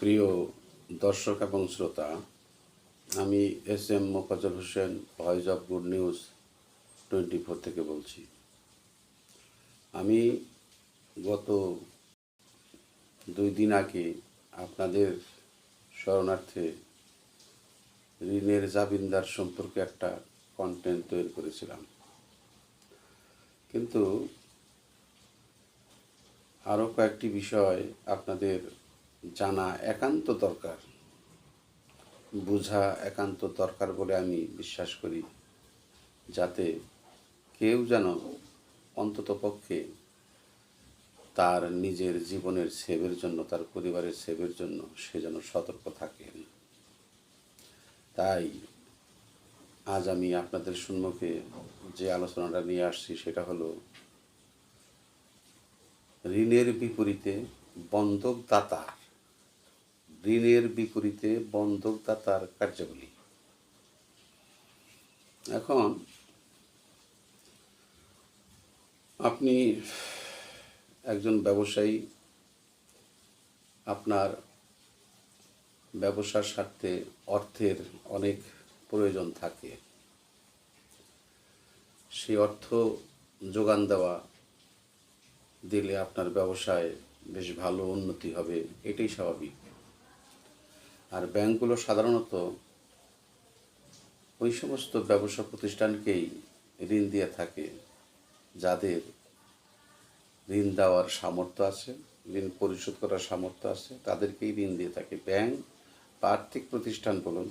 প্রিয় দর্শক এবং শ্রোতা, আমি S M Mofazzal Hossain, voice of good news, twenty four থেকে বলছি। আমি গত দুই দিন আগে আপনাদের শরণার্থে ঋণের জাবিন্দার সম্পর্কে একটা কন্টেন্ট তৈরি করেছিলাম। কিন্তু আরও কয়েকটি বিষয় আপনাদের জানা একান্ত দরকার, বোঝা একান্ত দরকার বলে আমি বিশ্বাস করি, যাতে কেউ যেন অন্তত পক্ষে তার নিজের জীবনের সেবের জন্য, তার পরিবারের সেবের জন্য সে যেন সতর্ক থাকেন তাই আজ আমি আপনাদের সম্মুখে যে আলোচনাটা নিয়ে আসছি, সেটা হলো ঋণের বিপরীতে বন্ধকদাতার ঋণের বিপরীতে বন্ধকদাতার কার্যাবলী। এখন আপনি একজন ব্যবসায়ী, আপনার ব্যবসার স্বার্থে অর্থের অনেক প্রয়োজন থাকে। সেই অর্থ যোগান দেওয়া দিলে আপনার ব্যবসায় বেশ ভালো উন্নতি হবে, এটাই স্বাভাবিক। আর ব্যাংকগুলো সাধারণত ওই সমস্ত ব্যবসা প্রতিষ্ঠানকেই ঋণ দিয়ে থাকে, যাদের ঋণ দেওয়ার সামর্থ্য আছে, ঋণ পরিশোধ করার সামর্থ্য আছে, তাদেরকেই ঋণ দিয়ে থাকে। ব্যাংক বা আর্থিক প্রতিষ্ঠান বলুন,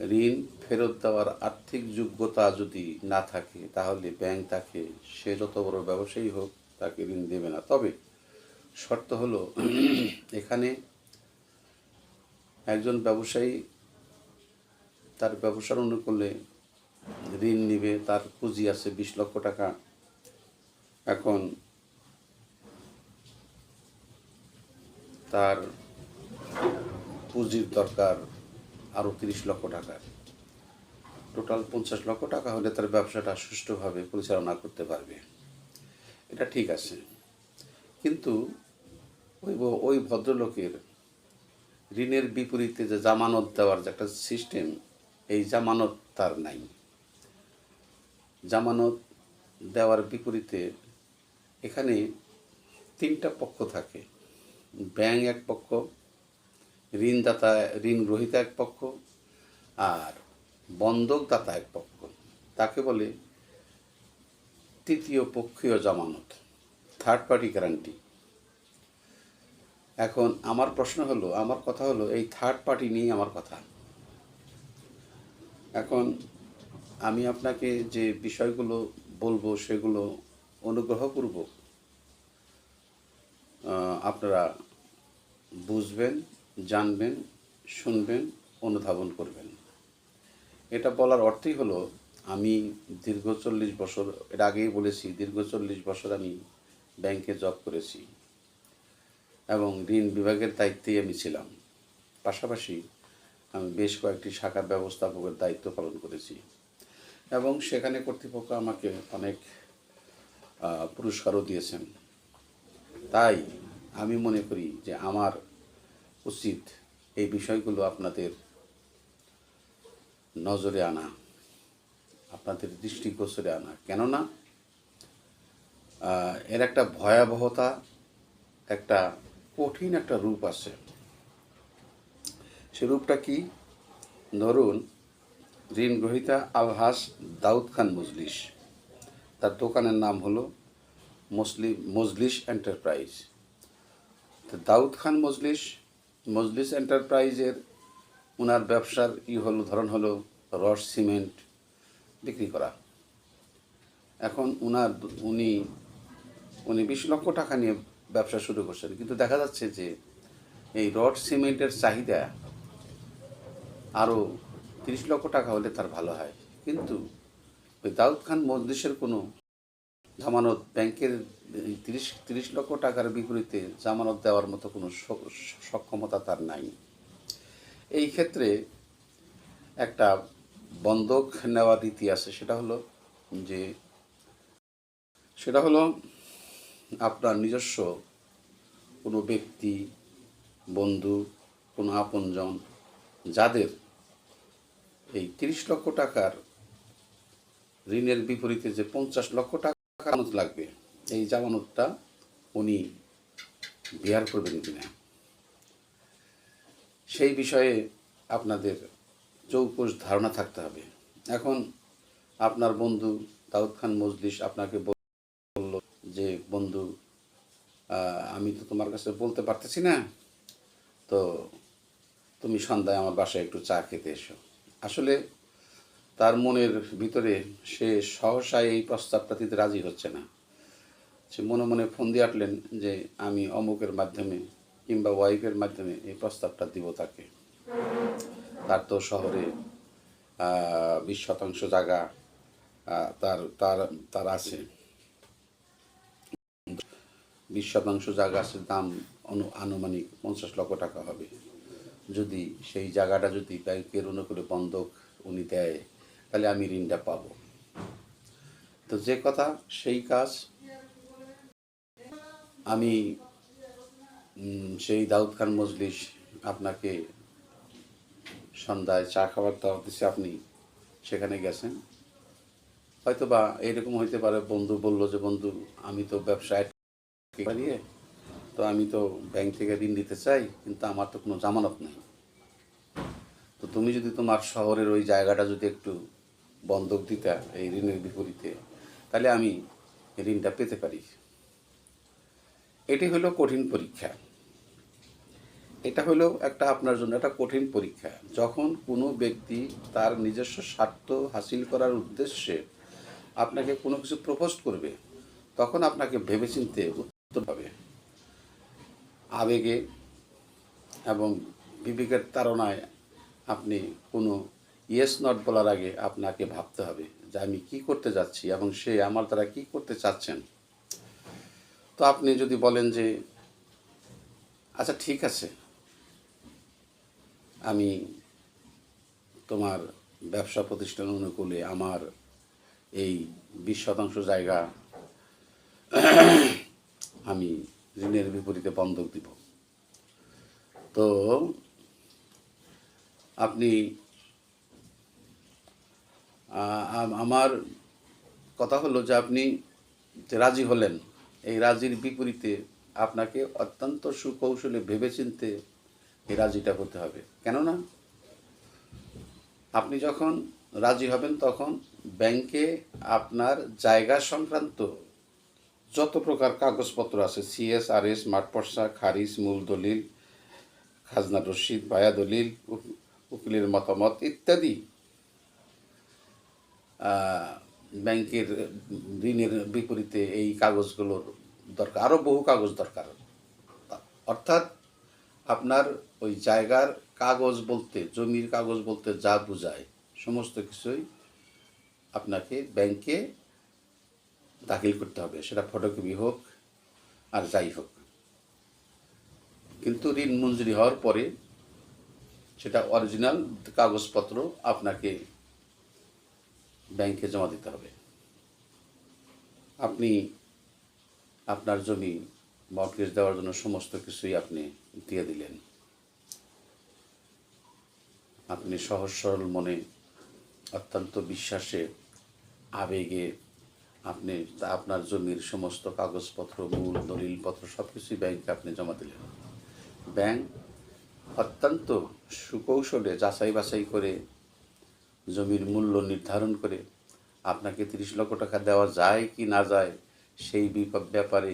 ঋণ ফেরত দেওয়ার আর্থিক যোগ্যতা যদি না থাকে, তাহলে ব্যাংক তাকে, সে যত বড় ব্যবসায়ী হোক, তাকে ঋণ দেবে না। তবে শর্ত হলো, এখানে একজন ব্যবসায়ী তার ব্যবসার অনুকূলে ঋণ নিবে, তার পুঁজি আছে বিশ লক্ষ টাকা। এখন তার পুঁজির দরকার আরও তিরিশ লক্ষ টাকা। টোটাল পঞ্চাশ লক্ষ টাকা হলে তার ব্যবসাটা সুষ্ঠুভাবে পরিচালনা করতে পারবে। এটা ঠিক আছে। কিন্তু ওই ওই ভদ্রলোকের ঋণের বিপরীতে যে জামানত দেওয়ার যে একটা সিস্টেম এই জামানত তার নাই। জামানত দেওয়ার বিপরীতে এখানে তিনটা পক্ষ থাকে। ব্যাংক এক পক্ষ, ঋণদাতা ঋণ গ্রহীতা এক পক্ষ আর বন্ধকদাতা এক পক্ষ। তাকে বলে তৃতীয় পক্ষীয় জামানত থার্ড পার্টি গ্যারান্টি এখন আমার প্রশ্ন হলো আমার কথা হলো এই থার্ড পার্টি নিয়ে আমার কথা। এখন আমি আপনাকে যে বিষয়গুলো বলব সেগুলো অনুগ্রহপূর্বক আহ, আপনারা বুঝবেন জানবেন শুনবেন অনুধাবন করবেন। এটা বলার অর্থই হলো আমি দীর্ঘ চল্লিশ বছর এর আগেই বলেছি দীর্ঘ চল্লিশ বছর আমি ব্যাংকে জব করেছি। এবং ঋণ বিভাগের দায়িত্বেই আমি ছিলাম। পাশাপাশি আমি বেশ কয়েকটি শাখা ব্যবস্থাপকের দায়িত্ব পালন করেছি এবং সেখানে কর্তৃপক্ষ আমাকে অনেক পুরস্কারও দিয়েছেন। তাই আমি মনে করি যে আমার উচিত এই বিষয়গুলো আপনাদের নজরে আনা, আপনাদের দৃষ্টিগোচরে আনা। কেননা এর একটা ভয়াবহতা, একটা কঠিন একটা রূপ আছে। সে রূপটা কি? ধরুন ঋণ গ্রহীতা আলহাস দাউদ খান মজলিস। তার দোকানের নাম হলো মুসলিম মজলিস এন্টারপ্রাইজ। তো দাউদ খান মজলিস মজলিস এন্টারপ্রাইজের ওনার ব্যবসার ই হলো, ধরন হলো রস, সিমেন্ট বিক্রি করা। এখন উনার, উনি উনি বিশ লক্ষ টাকা নিয়ে ব্যবসা শুরু করছেন। কিন্তু দেখা যাচ্ছে যে এই রড সিমেন্টের চাহিদা আরও তিরিশ লক্ষ টাকা হলে তার ভালো হয়। কিন্তু ওই দাউদ খান মজলিসের কোনো জামানত, ব্যাংকের তিরিশ তিরিশ লক্ষ টাকার বিপরীতে জামানত দেওয়ার মতো কোনো সক্ষমতা তার নাই। এই ক্ষেত্রে একটা বন্ধক নেওয়ার রীতি আছে, সেটা হলো যে, সেটা হলো আপনার নিজস্ব কোনো ব্যক্তি, বন্ধু, কোনো আপনজন, যাদের এই তিরিশ লক্ষ টাকার ঋণের বিপরীতে যে পঞ্চাশ লক্ষ টাকা জামানত লাগবে, এই জামানতটা উনি বিহার করবেন কিনা? সেই বিষয়ে আপনাদের চৌকস ধারণা থাকতে হবে। এখন আপনার বন্ধু দাউদ খান মজলিস আপনাকে যে, বন্ধু আমি তো তোমার কাছে বলতে পারতেছি না। তো তুমি সন্ধ্যায় আমার বাসায় একটু চা খেতে এসো। আসলে তার মনের ভিতরে সে সহসায় এই প্রস্তাবটা দিতে রাজি হচ্ছে না। সে মনে মনে ফোন দিয়ে আটলেন যে, আমি অমুকের মাধ্যমে কিংবা ওয়াইফের মাধ্যমে এই প্রস্তাবটা দিব তাকে। তার তো শহরে বিশ শতাংশ জায়গা তার তার তার আছে। বিশ শতাংশ আছে দাম অনু, আনুমানিক পঞ্চাশ লক্ষ টাকা হবে। যদি সেই জায়গাটা যদি ব্যাংকের অনুকূলে বন্ধক উনি দেয়, তাহলে আমি ঋণটা পাব। তো যে কথা, সেই কাজ আমি সেই দাউদ খান মজলিস আপনাকে সন্ধ্যায় চা খাবার দাওয়াত দিচ্ছে আপনি সেখানে গেছেন। হয়তো বা এইরকম হইতে পারে, বন্ধু বলল যে, বন্ধু, আমি তো ব্যবসায় পারিয়ে তো আমি তো ব্যাংক থেকে ঋণ দিতে চাই, কিন্তু আমার তো কোনো জামানত নেই। তো তুমি যদি তোমার শহরের ওই জায়গাটা যদি একটু বন্ধক দিতা এই ঋণের বিপরীতে, তাহলে আমি ঋণটা পেতে পারি। এটি হলো কঠিন পরীক্ষা। এটা হলো একটা আপনার জন্য একটা কঠিন পরীক্ষা। যখন কোনো ব্যক্তি তার নিজস্ব স্বার্থ হাসিল করার উদ্দেশ্যে আপনাকে কোনো কিছু প্রপোজ করবে, তখন আপনাকে ভেবেচিন্তে হবে আবেগে এবং বিবেকের তাড়নায় আপনি কোনো ইয়েস নট বলার আগে আপনাকে ভাবতে হবে যে আমি কি করতে যাচ্ছি এবং সে আমার দ্বারা কি করতে চাচ্ছেন। তো আপনি যদি বলেন যে আচ্ছা ঠিক আছে। আমি তোমার ব্যবসা প্রতিষ্ঠান অনুকূলে আমার এই বিশ শতাংশ জায়গা আমি ঋণের বিপরীতে বন্ধক দিব। তো আপনি আমার কথা হলো যে আপনি রাজি হলেন, এই রাজির বিপরীতে আপনাকে অত্যন্ত সুকৌশলে ভেবেচিন্তে এই রাজিটা করতে হবে। কেননা, আপনি যখন রাজি হবেন তখন ব্যাংকে আপনার জায়গা সংক্রান্ত যত প্রকার কাগজপত্র আছে সিএস আর এস মাঠপর্সা খারিজ, মূল দলিল, খাজনা রশিদ, বায়া দলিল উকিলের মতামত ইত্যাদি ব্যাংকের ঋণের বিপরীতে এই কাগজগুলোর দরকার আরও বহু কাগজ দরকার। অর্থাৎ আপনার ওই জায়গার কাগজ বলতে, জমির কাগজ বলতে যা বোঝায়, সমস্ত কিছুই আপনাকে ব্যাংকে দাখিল করতে হবে, সেটা ফটোকপি হোক আর যাই হোক। কিন্তু ঋণ মঞ্জুরি হওয়ার পরে সেটা অরিজিনাল কাগজপত্র আপনাকে ব্যাংকে জমা দিতে হবে। আপনি আপনার জমি মর্টগেজ দেওয়ার জন্য সমস্ত কিছুই আপনি দিয়ে দিলেন। আপনি সহজ সরল মনে অত্যন্ত বিশ্বাসে, আবেগে আপনি আপনার জমির সমস্ত কাগজপত্র, মূল, দলিলপত্র সব কিছুই ব্যাংকে আপনি জমা দিলেন। ব্যাংক অত্যন্ত সুকৌশলে যাচাই বাছাই করে, জমির মূল্য নির্ধারণ করে আপনাকে তিরিশ লক্ষ টাকা দেওয়া যায় কি না যায় সেই ব্যাপারে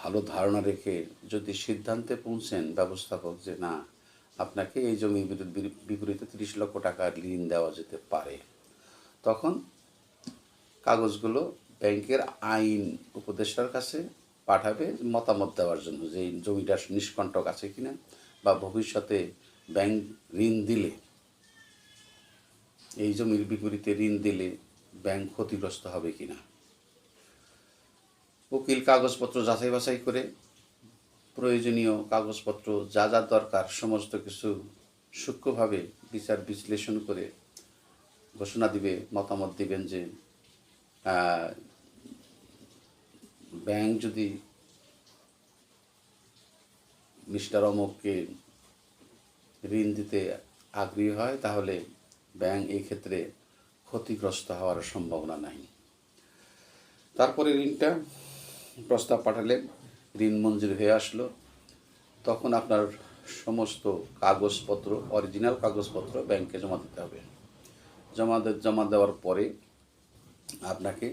ভালো ধারণা রেখে যদি সিদ্ধান্তে পৌঁছেন ব্যবস্থাপক যে না, আপনাকে এই জমি বিপরীতে তিরিশ লক্ষ টাকা ঋণ দেওয়া যেতে পারে, তখন কাগজগুলো ব্যাংকের আইন উপদেষ্টার কাছে পাঠাবে, মতামত দেওয়ার জন্য যে জমিটা নিষ্কণ্টক আছে কিনা বা ভবিষ্যতে ব্যাংক ঋণ দিলে, এই জমির বিপরীতে ঋণ দিলে ব্যাংক ক্ষতিগ্রস্ত হবে কিনা। উকিল কাগজপত্র যাচাই বাছাই করে, প্রয়োজনীয় কাগজপত্র যা যা দরকার সমস্ত কিছু সূক্ষ্মভাবে বিচার বিশ্লেষণ করে ঘোষণা দিবে, মতামত দিবেন যে ব্যাংক যদি মিস্টার অমুককে ঋণ দিতে আগ্রহী হয়, তাহলে ব্যাংক ক্ষেত্রে ক্ষতিগ্রস্ত হওয়ার সম্ভাবনা নাই। তারপরে ঋণটা প্রস্তাব পাঠালেন ঋণ মঞ্জুর হয়ে আসলো। তখন আপনার সমস্ত কাগজপত্র অরিজিনাল কাগজপত্র ব্যাংকে জমা দিতে হবে। জমা জমা দেওয়ার পরে আপনাকে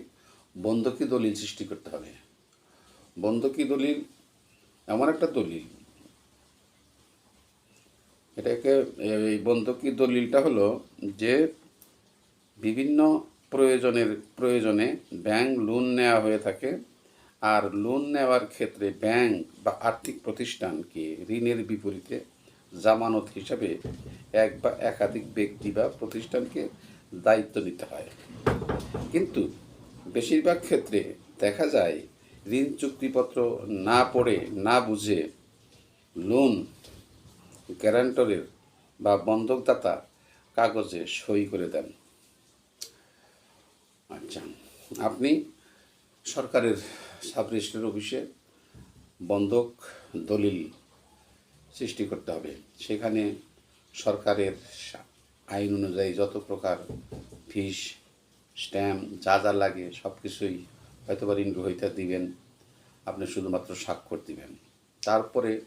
বন্ধকি দলিল সৃষ্টি করতে হবে। বন্ধকি দলিল এমন একটা দলিল। এটাকে এই বন্ধকি দলিলটা হলো যে বিভিন্ন প্রয়োজনের, প্রয়োজনে ব্যাংক লোন নেওয়া হয়ে থাকে আর লোন নেওয়ার ক্ষেত্রে ব্যাংক বা আর্থিক প্রতিষ্ঠানকে ঋণের বিপরীতে জামানত হিসাবে এক বা একাধিক ব্যক্তি বা প্রতিষ্ঠানকে দায়িত্ব নিতে হয়। কিন্তু বেশিরভাগ ক্ষেত্রে দেখা যায় ঋণ চুক্তিপত্র না পড়ে, না বুঝে লোন গ্যারান্টরের বা বন্ধকদাতা কাগজে সই করে দেন। আচ্ছা আপনি সরকারের সাব অফিসে বন্ধক দলিল সৃষ্টি করতে হবে। সেখানে সরকারের আইন অনুযায়ী যত প্রকার ফিস স্ট্যাম্প, যা যা লাগে সব কিছুই হয়তো বা ঋণ গ্রহীতা দিবেন, আপনি শুধুমাত্র স্বাক্ষর দিবেন। তারপরে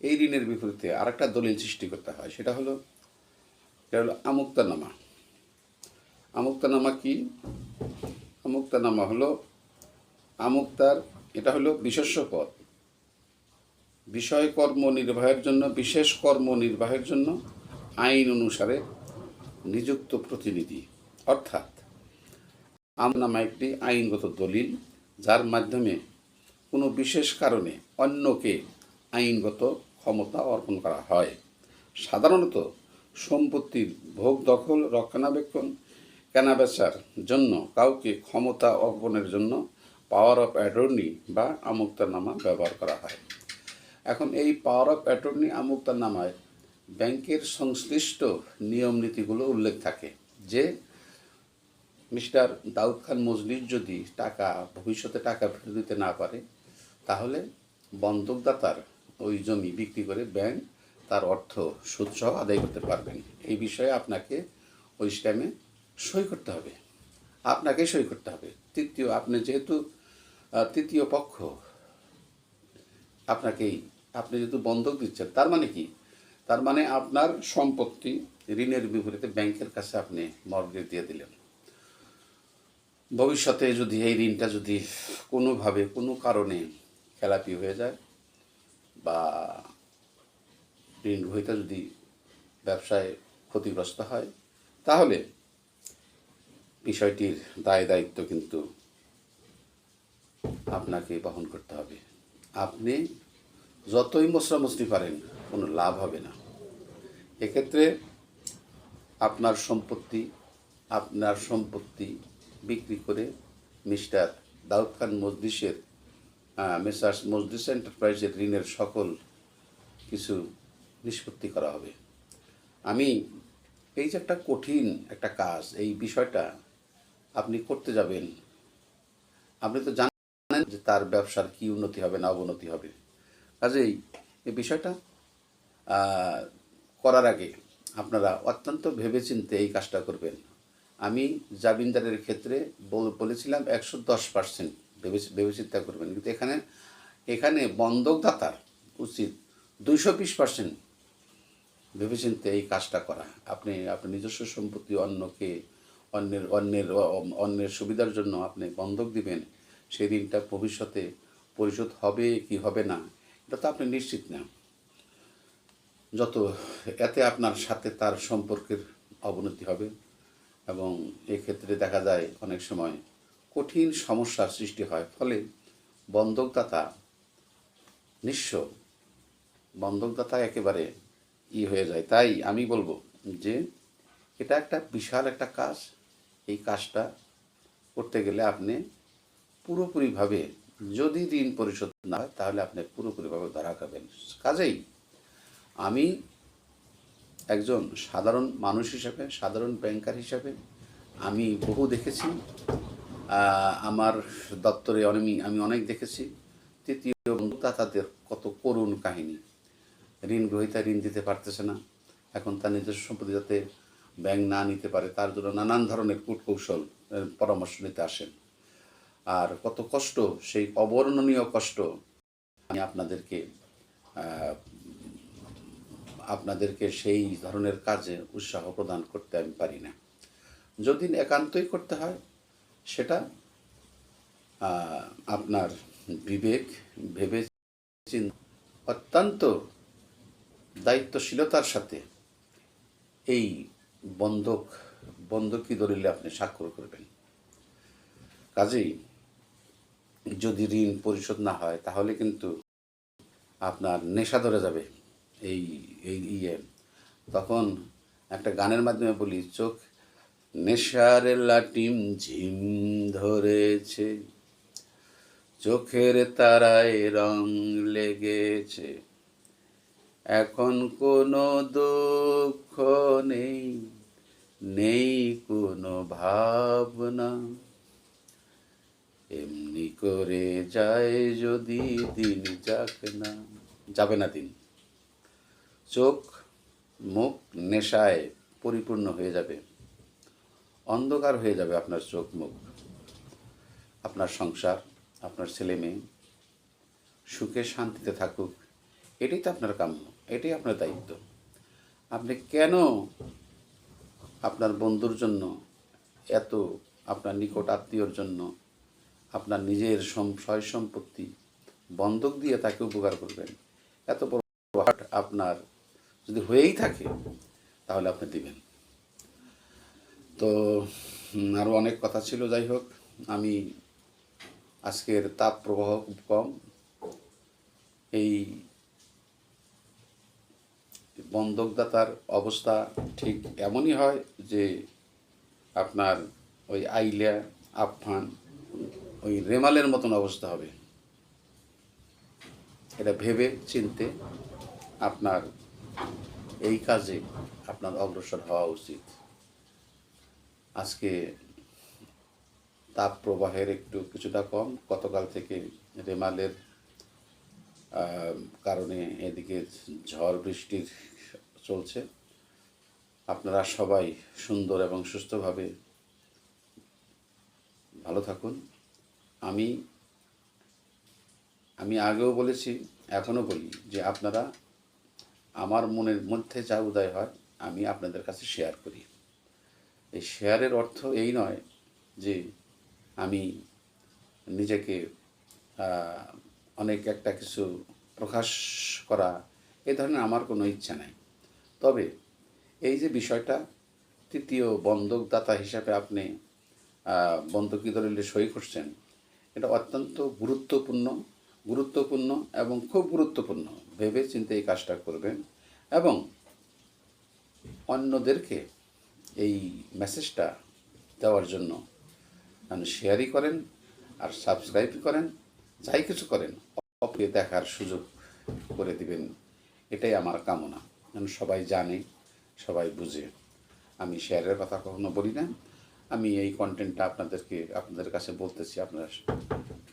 এই ঋণের বিপরীতে আরেকটা দলিল সৃষ্টি করতে হয়, সেটা হলো, এটা হলো আমুক্তানামা। আমুক্তানামা কি? আমুক্তানামা হলো, আমুক্তার, এটা হলো বিশেষ্য পদ। বিষয় কর্ম নির্বাহের জন্য, বিশেষ কর্ম নির্বাহের জন্য আইন অনুসারে নিযুক্ত প্রতিনিধি। অর্থাৎ আমনামা একটি আইনগত দলিল, যার মাধ্যমে কোনো বিশেষ কারণে অন্যকে আইনগত ক্ষমতা অর্পণ করা হয়। সাধারণত সম্পত্তির ভোগ দখল, রক্ষণাবেক্ষণ, কেনাবেচার জন্য কাউকে ক্ষমতা অর্পণের জন্য পাওয়ার অফ অ্যাটর্নি বা আমুক্তনামা ব্যবহার করা হয়। এখন এই পাওয়ার অফ অ্যাটর্নি আমুক্তনামায় ব্যাংকের সংশ্লিষ্ট নিয়ম নীতিগুলো উল্লেখ থাকে, যে মিস্টার দাউদ খান মজলিস যদি টাকা, ভবিষ্যতে টাকা ফেরত দিতে না পারে, তাহলে বন্ধকদাতার ওই জমি বিক্রি করে ব্যাংক তার অর্থ সুদসহ আদায় করতে পারবেন। এই বিষয়ে আপনাকে ওই স্ট্যামে সই করতে হবে। আপনাকে সই করতে হবে। তৃতীয়, আপনি যেহেতু তৃতীয় পক্ষ, আপনাকেই, আপনি যেহেতু বন্ধক দিচ্ছেন, তার মানে কি? তার মানে আপনার সম্পত্তি ঋণের বিপরীতে ব্যাংকের কাছে আপনি মর্গেজ দিয়ে দিলেন। ভবিষ্যতে যদি এই ঋণটা যদি কোনোভাবে, কোনো কারণে খেলাপি হয়ে যায় বা ঋণ গ্রহীতা যদি ব্যবসায় ক্ষতিগ্রস্ত হয়, তাহলে বিষয়টির দায় দায়িত্ব কিন্তু আপনাকে বহন করতে হবে। আপনি যতই মশরামশরি পারেন, কোনো লাভ হবে না। এক্ষেত্রে আপনার সম্পত্তি আপনার সম্পত্তি বিক্রি করে মিস্টার দাউদ খান মজলিসের মেসার্স মজলিস এন্টারপ্রাইজের ঋণের সকল কিছু নিষ্পত্তি করা হবে। আমি, এই যে একটা কঠিন একটা কাজ, এই বিষয়টা আপনি করতে যাবেন। আপনি তো জানেন যে তার ব্যবসার কি উন্নতি হবে না অবনতি হবে। কাজেই এই বিষয়টা করার আগে আপনারা অত্যন্ত ভেবেচিন্তে এই কাজটা করবেন। আমি জামিনদারের ক্ষেত্রে বলেছিলাম একশো দশ পার্সেন্ট ভেবে ভেবে করবেন। কিন্তু এখানে এখানে বন্ধকদাতার উচিত দুইশো বিশ পার্সেন্ট ভেবেচিন্তে এই কাজটা করা। আপনি, আপনার নিজস্ব সম্পত্তি অন্যকে, অন্যের অন্যের অন্যের সুবিধার জন্য আপনি বন্ধক দিবেন, সেই ঋণটা ভবিষ্যতে পরিশোধ হবে কি হবে না, এটা তো আপনি নিশ্চিত না। যত, এতে আপনার সাথে তার সম্পর্কের অবনতি হবে। এবং এক্ষেত্রে দেখা যায় অনেক সময় কঠিন সমস্যার সৃষ্টি হয়, ফলে বন্ধকদাতা নিঃস্ব। বন্ধকদাতা একেবারে ই হয়ে যায়। তাই আমি বলব যে, এটা একটা বিশাল একটা কাজ। এই কাজটা করতে গেলে আপনি পুরোপুরিভাবে যদি ঋণ পরিশোধ না হয়, তাহলে আপনি পুরোপুরিভাবে ধরা খাবেন। কাজেই আমি একজন সাধারণ মানুষ হিসাবে, সাধারণ ব্যাংকার হিসাবে আমি বহু দেখেছি। আমার দপ্তরে অনেক, আমি অনেক দেখেছি। তৃতীয় বন্ধুদাতাদের কত করুণ কাহিনী। ঋণ গ্রহীতা ঋণ দিতে পারতেছে না। এখন তার নিজস্ব সম্পত্তি যাতে ব্যাংক না নিতে পারে, তার জন্য নানান ধরনের কূটকৌশল পরামর্শ নিতে আসেন। আর কত কষ্ট, সেই অবর্ণনীয় কষ্ট আমি আপনাদেরকে আপনাদেরকে সেই ধরনের কাজে উৎসাহ প্রদান করতে আমি পারি না। যদি একান্তই করতে হয়, সেটা আপনার বিবেক ভেবে অত্যন্ত দায়িত্বশীলতার সাথে এই বন্ধক, বন্ধকি দলিলে আপনি স্বাক্ষর করবেন। কাজেই যদি ঋণ পরিশোধ না হয়, তাহলে কিন্তু আপনার নেশা ধরে যাবে। এই এই ইয়ে। তখন একটা গানের মাধ্যমে বলি, চোখ নেশার লাটিম ঝিম ধরেছে, চোখের তারায় রং লেগেছে, এখন কোনো দুঃখ নেই নেই কোনো ভাবনা। এমনি করে যায় যদি দিন যাক না। যাবে না দিন। চোখ, মুখ নেশায় পরিপূর্ণ হয়ে যাবে। অন্ধকার হয়ে যাবে আপনার চোখ, মুখ। আপনার সংসার, আপনার ছেলে মেয়ে, সুখে শান্তিতে থাকুক, এটাই তো আপনার কাম্য, এটাই আপনার দায়িত্ব। আপনি কেন আপনার বন্ধুর জন্য এত, আপনার নিকট আত্মীয়র জন্য আপনার নিজের সয় সম্পত্তি বন্ধক দিয়ে তাকে উপকার করবেন? এত বড় আপনার যদি হয়েই থাকে, তাহলে আপনি দিবেন। তো আরও অনেক কথা ছিল, যাই হোক, আমি আজকের তাপ প্রবাহ খুব কম। এই বন্ধকদাতার অবস্থা ঠিক এমনই হয় যে আপনার ওই আইলিয়া, আফফান, ওই রেমালের মতন অবস্থা হবে। এটা ভেবে চিনতে আপনার এই কাজে আপনার অগ্রসর হওয়া উচিত। আজকে তাপ প্রবাহের একটু কিছুটা কম, গতকাল থেকে রেমালের কারণে এদিকে ঝড় বৃষ্টির চলছে। আপনারা সবাই সুন্দর এবং সুস্থভাবে ভালো থাকুন। আমি আমি আগেও বলেছি, এখনও বলি যে আপনারা আমার মনের মধ্যে যা উদয় হয়, আমি আপনাদের কাছে শেয়ার করি। এই শেয়ারের অর্থ এই নয় যে আমি নিজেকে অনেক একটা কিছু প্রকাশ করা, এ ধরনের আমার কোনো ইচ্ছা নাই। তবে এই যে বিষয়টা, তৃতীয় বন্ধকদাতা হিসাবে আপনি বন্ধকি দলিলে সই করছেন, এটা অত্যন্ত গুরুত্বপূর্ণ গুরুত্বপূর্ণ এবং খুব গুরুত্বপূর্ণ। ভেবে চিন্তে এই কাজটা করবেন এবং অন্যদেরকে এই মেসেজটা দেওয়ার জন্য আপনি শেয়ারই করেন আর সাবস্ক্রাইব করেন, যাই কিছু করেন অপরে দেখার সুযোগ করে দিবেন। এটাই আমার কামনা। যেন সবাই জানে, সবাই বুঝে। আমি শেয়ারের কথা কখনো বলি না। আমি এই কন্টেন্টটা আপনাদেরকে, আপনাদের কাছে বলতেছি, আপনারা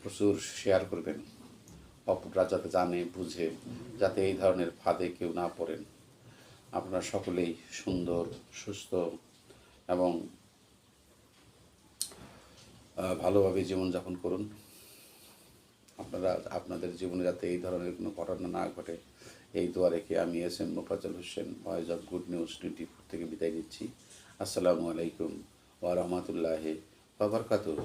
প্রচুর শেয়ার করবেন। অপররা যাতে জানে, বুঝে, যাতে এই ধরনের ফাঁদে কেউ না পড়েন। আপনারা সকলেই সুন্দর, সুস্থ এবং ভালোভাবে জীবনযাপন করুন। আপনারা, আপনাদের জীবনে যাতে এই ধরনের কোনো ঘটনা না ঘটে, এই দোয়া রেখে আমি S M Mofazzal Hossain, voice of good news twenty four থেকে বিদায় নিচ্ছি। আসসালামু আলাইকুম ওয়া রাহমাতুল্লাহি ওয়া বারাকাতুহু।